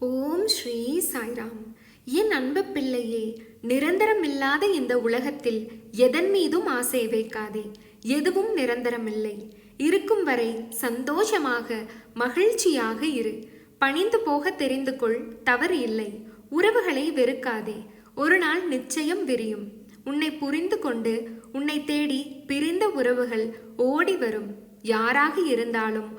ஓம் ஸ்ரீ சாய்ராம். என் அன்பு பிள்ளையே நிரந்தரமில்லாத இந்த உலகத்தில் எதன் மீதும் ஆசை வைக்காதே. எதுவும் நிரந்தரமில்லை. இருக்கும் வரை சந்தோஷமாக மகிழ்ச்சியாக இரு. பணிந்து போக தெரிந்து கொள் தவறு இல்லை. உறவுகளை வெறுக்காதே. ஒரு நாள் நிச்சயம் விரியும். உன்னை புரிந்து கொண்டு உன்னை தேடி பிரிந்த உறவுகள் ஓடி வரும். யாராக இருந்தாலும்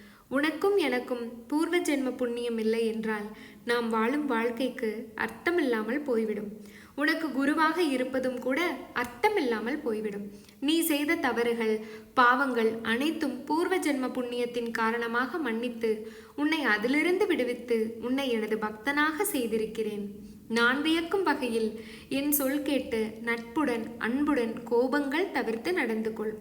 உனக்கும் எனக்கும் பூர்வ ஜென்ம புண்ணியம் இல்லை என்றால் நாம் வாழும் வாழ்க்கைக்கு அர்த்தமில்லாமல் போய்விடும். உனக்கு குருவாக இருப்பதும் கூட அர்த்தமில்லாமல் போய்விடும். நீ செய்த தவறுகள் பாவங்கள் அனைத்தும் பூர்வ ஜென்ம புண்ணியத்தின் காரணமாக மன்னித்து உன்னை அதிலிருந்து விடுவித்து உன்னை எனது பக்தனாக செய்திருக்கிறேன். நான் வியக்கும் வகையில் என் சொல் கேட்டு நட்புடன் அன்புடன் கோபங்கள் தவிர்த்து நடந்து கொள்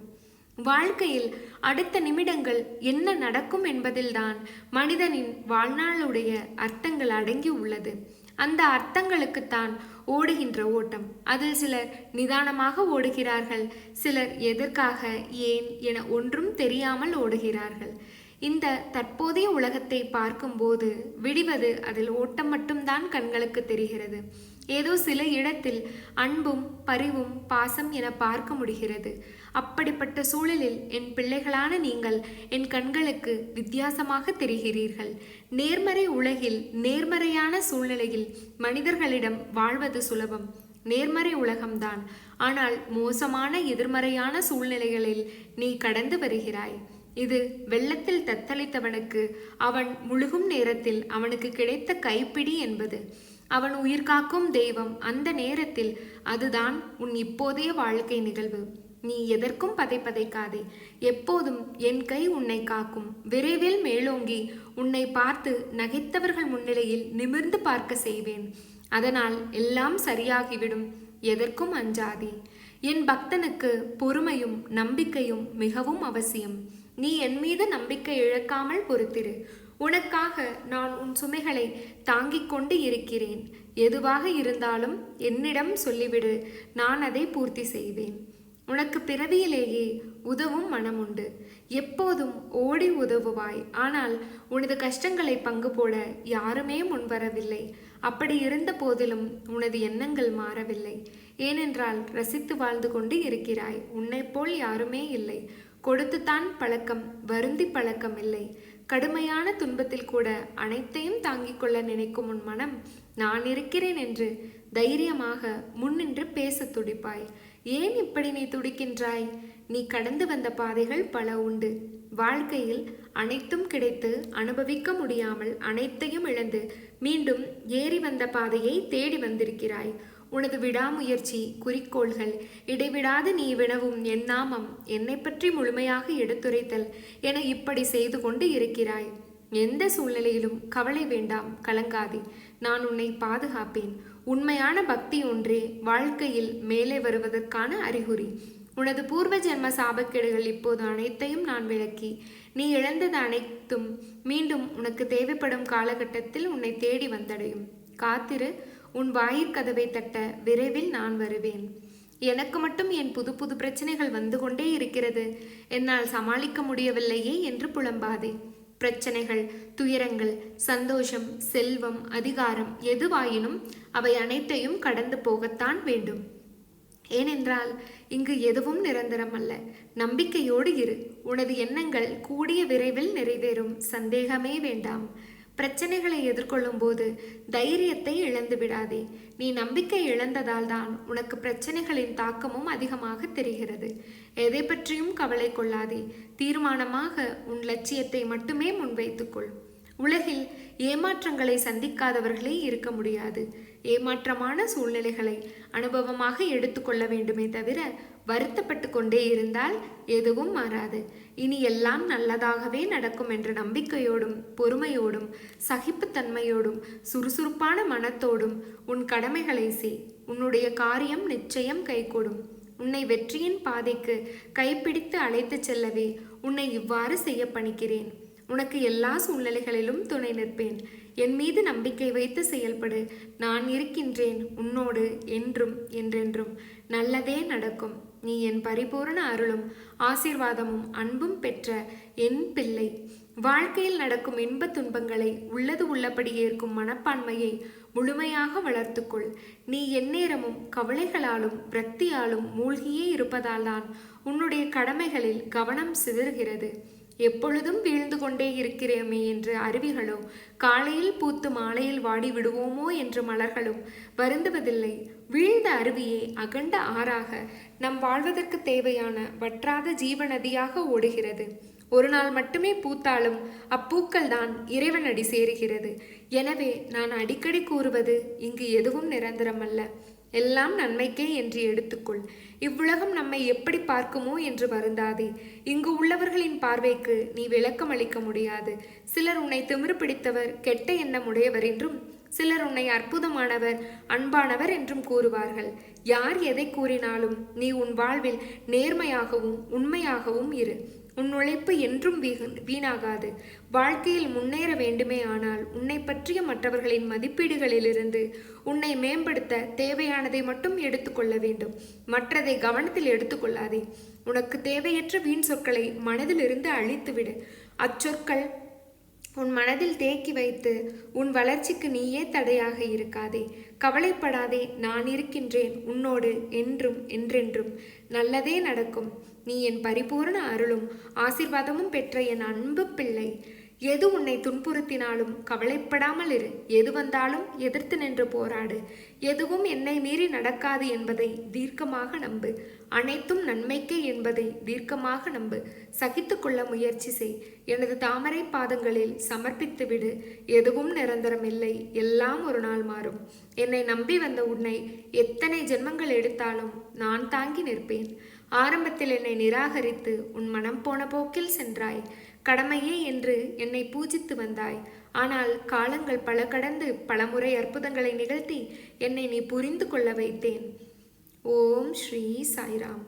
வாழ்க்கையில் அடுத்த நிமிடங்கள் என்ன நடக்கும் என்பதில்தான் மனிதனின் வாழ்நாளுடைய அர்த்தங்கள் அடங்கி உள்ளது. அந்த அர்த்தங்களுக்குத்தான் ஓடுகின்ற ஓட்டம். அதில் சிலர் நிதானமாக ஓடுகிறார்கள் சிலர் எதற்காக ஏன் என ஒன்றும் தெரியாமல் ஓடுகிறார்கள். இந்த தற்போதைய உலகத்தை பார்க்கும்போது விடிவது அதில் ஓட்டம் மட்டும்தான் கண்களுக்கு தெரிகிறது. ஏதோ சில இடத்தில் அன்பும் பரிவும் பாசம் என பார்க்க முடிகிறது. அப்படிப்பட்ட சூழலில் என் பிள்ளைகளான நீங்கள் என் கண்களுக்கு வித்தியாசமாக தெரிகிறீர்கள். நேர்மறை உலகில் நேர்மறையான சூழ்நிலையில் மனிதர்களிடம் வாழ்வது சுலபம். நேர்மறை உலகம்தான். ஆனால் மோசமான எதிர்மறையான சூழ்நிலைகளில் நீ கடந்து வருகிறாய். இது வெள்ளத்தில் தத்தளித்தவனுக்கு அவன் முழுகும் நேரத்தில் அவனுக்கு கிடைத்த கைப்பிடி என்பது. அவன் உயிர் காக்கும் தெய்வம். அந்த நேரத்தில் அதுதான் உன் இப்போதைய வாழ்க்கை நிகழ்வு. நீ எதற்கும் பதை பதைக்காதே எப்போதும் என் கை உன்னை காக்கும். விரைவில் மேலோங்கி உன்னை பார்த்து நகைத்தவர்கள் முன்னிலையில் நிமிர்ந்து பார்க்க செய்வேன். அதனால் எல்லாம் சரியாகிவிடும். எதற்கும் அஞ்சாதே. என் பக்தனுக்கு பொறுமையும் நம்பிக்கையும் மிகவும் அவசியம். நீ என் மீது நம்பிக்கை இழக்காமல் பொறுத்திரு. உனக்காக நான் உன் சுமைகளை தாங்கிக் கொண்டு இருக்கிறேன். எதுவாக இருந்தாலும் என்னிடம் சொல்லிவிடு. நான் அதை பூர்த்தி செய்வேன். உனக்கு பிறவியிலேயே உதவும் மனம் உண்டு எப்போதும் ஓடி உதவுவாய். ஆனால் உனது கஷ்டங்களை பங்கு போட யாருமே முன்வரவில்லை. அப்படி இருந்த போதிலும் உனது எண்ணங்கள் மாறவில்லை. ஏனென்றால் ரசித்து வாழ்ந்து கொண்டு இருக்கிறாய். உன்னைப் போல் யாருமே இல்லை. கொடுத்துத்தான் பழக்கம் வருந்தி பழக்கம் இல்லை. கடுமையான துன்பத்தில் கூட அனைத்தையும் தாங்கிக் கொள்ள நினைக்கும் உன் மனம் நான் இருக்கிறேன் என்று தைரியமாக முன்னின்று பேச துடிப்பாய். ஏன் இப்படி நீ துடிக்கின்றாய்? நீ கடந்து வந்த பாதைகள் பல உண்டு. வாழ்க்கையில் அனைத்தும் கிடைத்து அனுபவிக்க முடியாமல் அனைத்தையும் இழந்து மீண்டும் ஏறி வந்த பாதையை தேடி வந்திருக்கிறாய். உனது விடாமுயற்சி குறிக்கோள்கள் இடைவிடாது நீ வினவும் என் நாமம் என்னை பற்றி முழுமையாக எடுத்துரைத்தல் என இப்படி செய்து கொண்டு இருக்கிறாய். எந்த சூழ்நிலையிலும் கவலை வேண்டாம் கலங்காதே. நான் உன்னை பாதுகாப்பேன். உண்மையான பக்தி ஒன்றே வாழ்க்கையில் மேலே வருவதற்கான அறிகுறி. உனது பூர்வ ஜென்ம சாபக்கேடுகள் இப்போது அனைத்தையும் நான் விளக்கி நீ இழந்தது அனைத்தும் மீண்டும் உனக்கு தேவைப்படும் காலகட்டத்தில் உன்னை தேடி வந்தடையும். காத்திரு உன் வாயிற்கதவை தட்ட விரைவில் நான் வருவேன். எனக்கு மட்டும் என் புது புது பிரச்சனைகள் வந்து கொண்டே இருக்கிறது. என்னால் சமாளிக்க முடியவில்லையே என்று புலம்பாதே. பிரச்சனைகள் துயரங்கள் சந்தோஷம் செல்வம் அதிகாரம் எதுவாயினும் அவை அனைத்தையும் கடந்து போகத்தான் வேண்டும். ஏனென்றால் இங்கு எதுவும் நிரந்தரம் அல்ல. நம்பிக்கையோடு இரு. உனது எண்ணங்கள் கூடிய விரைவில் நிறைவேறும். சந்தேகமே வேண்டாம். பிரச்சனைகளை எதிர்கொள்ளும் போது தைரியத்தை இழந்து விடாதே நீ நம்பிக்கை இழந்ததால் தான் உனக்கு பிரச்சனைகளின் தாக்கமும் அதிகமாக தெரிகிறது. எதை பற்றியும் கவலை கொள்ளாதே. தீர்மானமாக உன் லட்சியத்தை மட்டுமே முன்வைத்துக்கொள். உலகில் ஏமாற்றங்களை சந்திக்காதவர்களே இருக்க முடியாது. ஏமாற்றமான சூழ்நிலைகளை அனுபவமாக எடுத்துக்கொள்ள வேண்டுமே தவிர வருத்தப்பட்டு கொண்டே இருந்தால் எதுவும் மாறாது. இனி எல்லாம் நல்லதாகவே நடக்கும் என்ற நம்பிக்கையோடும் பொறுமையோடும் சகிப்புத்தன்மையோடும் சுறுசுறுப்பான மனத்தோடும் உன் கடமைகளை செய். உன்னுடைய காரியம் நிச்சயம் கைகூடும். உன்னை வெற்றியின் பாதைக்கு கைப்பிடித்து அழைத்துச் செல்லவே உன்னை இவ்வாறு செய்ய பணிக்கிறேன். உனக்கு எல்லா சூழ்நிலைகளிலும் துணை நிற்பேன். என் மீது நம்பிக்கை வைத்து செயல்படு. நான் இருக்கின்றேன் உன்னோடு என்றும் என்றென்றும். நல்லதே நடக்கும். நீ என் பரிபூரண அருளும் ஆசீர்வாதமும் அன்பும் பெற்ற என் பிள்ளை. வாழ்க்கையில் நடக்கும் இன்பத் துன்பங்களை உள்ளது உள்ளபடி ஏற்கும் மனப்பான்மையை முழுமையாக வளர்த்துக்கொள். நீ எந்நேரமும் கவலைகளாலும் விரக்தியாலும் மூழ்கியே இருப்பதால்தான் உன்னுடைய கடமைகளில் கவனம் சிதறுகிறது. எப்பொழுதும் வீழ்ந்து கொண்டே இருக்கிறோமே என்று அருவிகளோ காலையில் பூத்து மாலையில் வாடி விடுவோமோ என்று மலர்களும் வருந்துவதில்லை. வீழ்ந்த அருவியே அகண்ட ஆறாக நம் வாழ்வதற்கு தேவையான வற்றாத ஜீவநதியாக ஓடுகிறது. ஒரு நாள் மட்டுமே பூத்தாலும் அப்பூக்கள் தான் இறைவனடி சேருகிறது. எனவே நான் அடிக்கடி கூறுவது இங்கு எதுவும் நிரந்தரமல்ல. எல்லாம் நன்மைக்கே என்று எடுத்துக்கொள். இவ்வுலகம் நம்மை எப்படி பார்க்குமோ என்று வருந்தாதே. இங்கு உள்ளவர்களின் பார்வைக்கு நீ விளக்கம் அளிக்க முடியாது. சிலர் உன்னை திமிரு பிடித்தவர் கெட்ட எண்ணம் உடையவர் என்றும் சிலர் உன்னை அற்புதமானவர் அன்பானவர் என்றும் கூறுவார்கள். யார் எதை கூறினாலும் நீ உன் வாழ்வில் நேர்மையாகவும் உண்மையாகவும் இரு. உன் உழைப்பு என்றும் வீணாகாது. வாழ்க்கையில் முன்னேற வேண்டுமே ஆனால் உன்னை பற்றிய மற்றவர்களின் மதிப்பீடுகளிலிருந்து உன்னை மேம்படுத்த தேவையானதை மட்டும் எடுத்துக்கொள்ள வேண்டும். மற்றதை கவனத்தில் எடுத்துக்கொள்ளாதே உனக்கு தேவையற்ற வீண் சொற்களை மனதிலிருந்து அழித்துவிடு. அச்சொற்கள் உன் மனதில் தேக்கி வைத்து உன் வளர்ச்சிக்கு நீயே தடையாக இருக்காதே. கவலைப்படாதே நான் இருக்கின்றேன். உன்னோடு என்றும் என்றென்றும் நல்லதே நடக்கும். நீ என் பரிபூரண அருளும் ஆசீர்வாதமும் பெற்ற என் அன்பு பிள்ளை. எது உன்னை துன்புறுத்தினாலும் கவலைப்படாமல் இரு. எது வந்தாலும் எதிர்த்து நின்று போராடு. எதுவும் என்னை மீறி நடக்காது என்பதை தீர்க்கமாக நம்பு. அனைத்தும் நன்மைக்கே என்பதை தீர்க்கமாக நம்பு. சகித்துக்கொள்ள முயற்சி செய். எனது தாமரை பாதங்களில் சமர்ப்பித்து விடு எதுவும் நிரந்தரமில்லை எல்லாம் ஒரு நாள் மாறும். என்னை நம்பி வந்த உன்னை எத்தனை ஜென்மங்கள் எடுத்தாலும் நான் தாங்கி நிற்பேன். ஆரம்பத்தில் என்னை நிராகரித்து உன் மனம் போன போக்கில் சென்றாய். கடமையே என்று என்னை பூஜித்து வந்தாய். ஆனால் காலங்கள் பல கடந்து பலமுறை அற்புதங்களை நிகழ்த்தி என்னை நீ புரிந்து கொள்ள வைத்தேன். ஓம் ஸ்ரீ சாய்ராம்